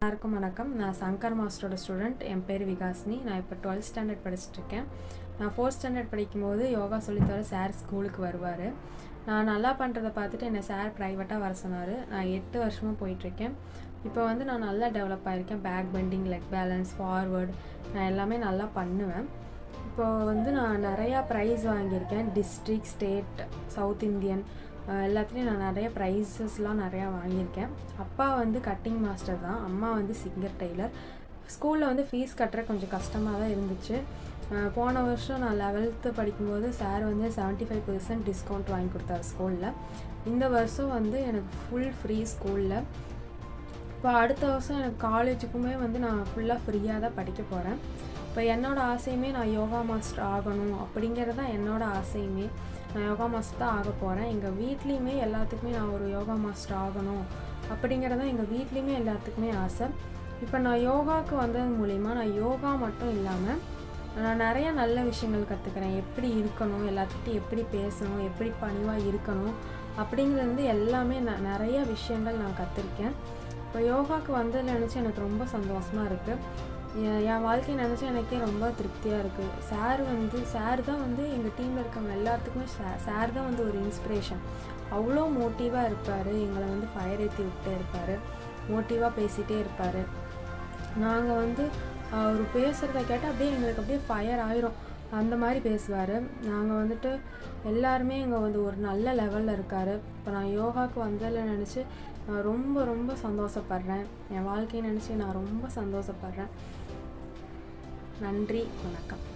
எல்லாருக்கும் வணக்கம். நான் சங்கர் மாஸ்டரோட ஸ்டூடெண்ட் என் பேர் விகாஸ்னி நான் இப்போ டுவெல்த் ஸ்டாண்டர்ட் படிச்சுட்டு இருக்கேன் நான் ஃபோர்த் ஸ்டாண்டர்ட் படிக்கும்போது யோகா சொல்லித்தர சார் ஸ்கூலுக்கு வருவார். நான் நல்லா பண்ணுறதை பார்த்துட்டு என்னை சார் ப்ரைவேட்டாக வர சொன்னார். நான் எட்டு வருஷமாக போயிட்டுருக்கேன். இப்போ வந்து நான் நல்லா develop ஆகிருக்கேன் back bending leg balance forward நான் எல்லாமே நல்லா பண்ணுவேன். இப்போ வந்து நான் நிறையா ப்ரைஸ் வாங்கியிருக்கேன். டிஸ்ட்ரிக்ட் ஸ்டேட் சவுத் இந்தியன் எல்லாத்துலேயும் நான் நிறைய ப்ரைஸஸ்லாம் நிறையா வாங்கியிருக்கேன். அப்பா வந்து கட்டிங் மாஸ்டர் தான். அம்மா வந்து சிங்கர் டெய்லர் ஸ்கூலில் வந்து ஃபீஸ் கட்டுற கொஞ்சம் கஷ்டமாக தான் இருந்துச்சு. போன வருஷம் நான் லெவல்த்து படிக்கும்போது சார் வந்து 75% ஃபைவ் பர்சன்ட் டிஸ்கவுண்ட் வாங்கி கொடுத்தாரு ஸ்கூலில் இந்த வருஷம் வந்து எனக்கு ஃபுல் ஃப்ரீ ஸ்கூலில் இப்போ அடுத்த வருஷம் எனக்கு காலேஜுக்குமே வந்து நான் ஃபுல்லாக ஃப்ரீயாக தான் படிக்க போகிறேன் இப்போ என்னோடய ஆசையுமே நான் யோகா மாஸ்டர் ஆகணும் அப்படிங்கிறது தான் என்னோடய ஆசையுமே. நான் யோகா மாஸ்டர் தான் ஆக போகிறேன் எங்கள் வீட்லேயுமே எல்லாத்துக்குமே நான் ஒரு யோகா மாஸ்டர் ஆகணும் அப்படிங்கிறது தான் எங்கள் வீட்லேயுமே எல்லாத்துக்குமே ஆசை. இப்போ நான் யோகாவுக்கு வந்தது மூலிமா நான் யோகா மட்டும் இல்லாமல் நான் நிறையா நல்ல விஷயங்கள் கற்றுக்கிறேன் எப்படி இருக்கணும் எல்லாத்துக்கிட்டையும் எப்படி பேசணும் எப்படி பணிவாக இருக்கணும் அப்படிங்கிறது வந்து எல்லாமே நான் நிறைய விஷயங்கள் நான் கற்றுருக்கேன் இப்போ யோகாவுக்கு வந்ததில் நினச்சி எனக்கு ரொம்ப சந்தோஷமாக இருக்குது என் என் வாழ்க்கையை நினச்சி எனக்கே ரொம்ப திருப்தியாக இருக்குது சார் வந்து சார் தான் வந்து எங்கள் டீமில் இருக்கவங்க எல்லாத்துக்குமே சார் தான் வந்து ஒரு இன்ஸ்பிரேஷன் அவ்வளோ மோட்டிவாக இருப்பார். எங்களை வந்து ஃபயர் ஏற்றி விட்டே இருப்பார். மோட்டிவாக பேசிகிட்டே இருப்பார். நாங்கள் வந்து அவர் பேசுகிறத கேட்டால் அப்படியே எங்களுக்கு அப்படியே ஃபயர் ஆயிரும். அந்த மாதிரி பேசுவார். நாங்கள் வந்துட்டு எல்லாருமே இங்கே வந்து ஒரு நல்ல லெவலில் இருக்கார். இப்போ நான் யோகாவுக்கு வந்ததில் நினச்சி ரொம்ப ரொம்ப சந்தோஷப்படுறேன். என் வாழ்க்கையை நினச்சி நான் ரொம்ப சந்தோஷப்படுறேன். நன்றி வணக்கம்.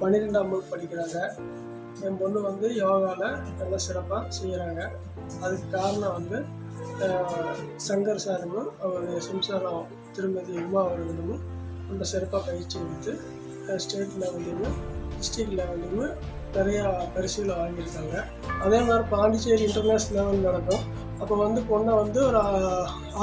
பன்னிரெண்டாம் வகுப்பு படிக்கிறாங்க. என் பொண்ணு வந்து யோகாவில் நல்லா சிறப்பாக செய்கிறாங்க அதுக்கு காரணம் வந்து சங்கர் சாருங்களும் அவர் சிம்சாரம் திருமதி உமா அவர்களும் ரொம்ப சிறப்பாக பயிற்சி கொடுத்து ஸ்டேட் லெவல்லையும் டிஸ்ட்ரிக்ட் லெவல்லையும் நிறையா பரிசுகளை வாங்கியிருக்காங்க. அதே மாதிரி பாண்டிச்சேரி இன்டர்நேஷ்னல் லெவல் நடக்கும். அப்போ வந்து பொண்ணை வந்து ஒரு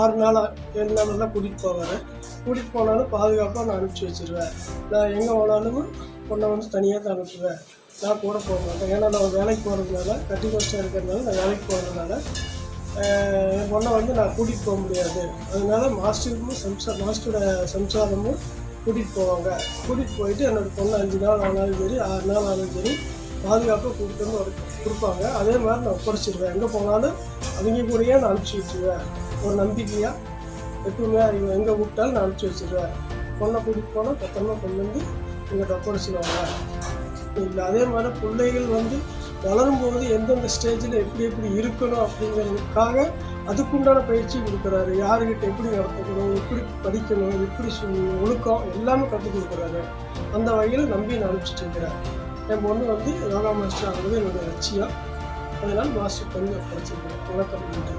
ஆறு நாளாக ஏழு நாளெல்லாம் கூட்டிகிட்டு போவார். கூட்டிகிட்டு போனாலும் பாதுகாப்பாக நான் அனுப்பிச்சி வச்சுருவேன். நான் எங்கே போனாலும் பொண்ணை வந்து தனியாக தான் அனுப்புவேன். நான் கூட போக மாட்டேன். ஏன்னா நான் வேலைக்கு போகிறதுனால கட்டி கஷ்டம் இருக்கிறதுனால நான் வேலைக்கு போகிறதுனால என் பொண்ணை வந்து நான் கூட்டிகிட்டு போக முடியாது. அதனால மாஸ்டருக்கும் சம்சா மாஸ்டரோட சம்சாரமும் கூட்டிகிட்டு போவாங்க. கூட்டிகிட்டு போயிட்டு என்னோடய பொண்ணு அஞ்சு நாள் ஆனாலும் சரி ஆறு நாள் ஆனாலும் சரி பாதுகாப்பாக கூப்பிட்டு வந்து ஒரு கொடுப்பாங்க. அதே மாதிரி நான் ஒப்படைச்சிருவேன். எங்கே போனாலும் அவங்க கூடயே நான் அனுப்பிச்சி வச்சுருவேன். ஒரு நம்பிக்கையாக எப்பவுமே அவங்க எங்கே கூப்பிட்டாலும் நான் அனுப்பிச்சி வச்சிருவேன். பொண்ணை கூட்டிகிட்டு போனால் பத்திரமா கொண்டு வந்து எங்கிட்ட ஒப்படைச்சிடுவாங்க இல்லை அதே மாதிரி பிள்ளைகள் வந்து வளரும் போது எந்தெந்த ஸ்டேஜில் எப்படி எப்படி இருக்கணும் அப்படிங்கிறதுக்காக அதுக்குண்டான பயிற்சி கொடுக்குறாரு. யாருக்கிட்ட எப்படி நடத்தணும் எப்படி படிக்கணும் எப்படி ஒழுக்கம் எல்லாமே கற்றுக் கொடுக்குறாரு. அந்த வகையில் நம்பி நான் அனுப்பிச்சிட்டு இருக்கிறேன். என் பொண்ணு வந்து யோகா மாஸ்டர் ஆகுறது என்னுடைய லட்சியம். அதனால் மாஸ்டர் பண்ணி படிச்சிருக்கிறேன். வணக்கம் நன்றி.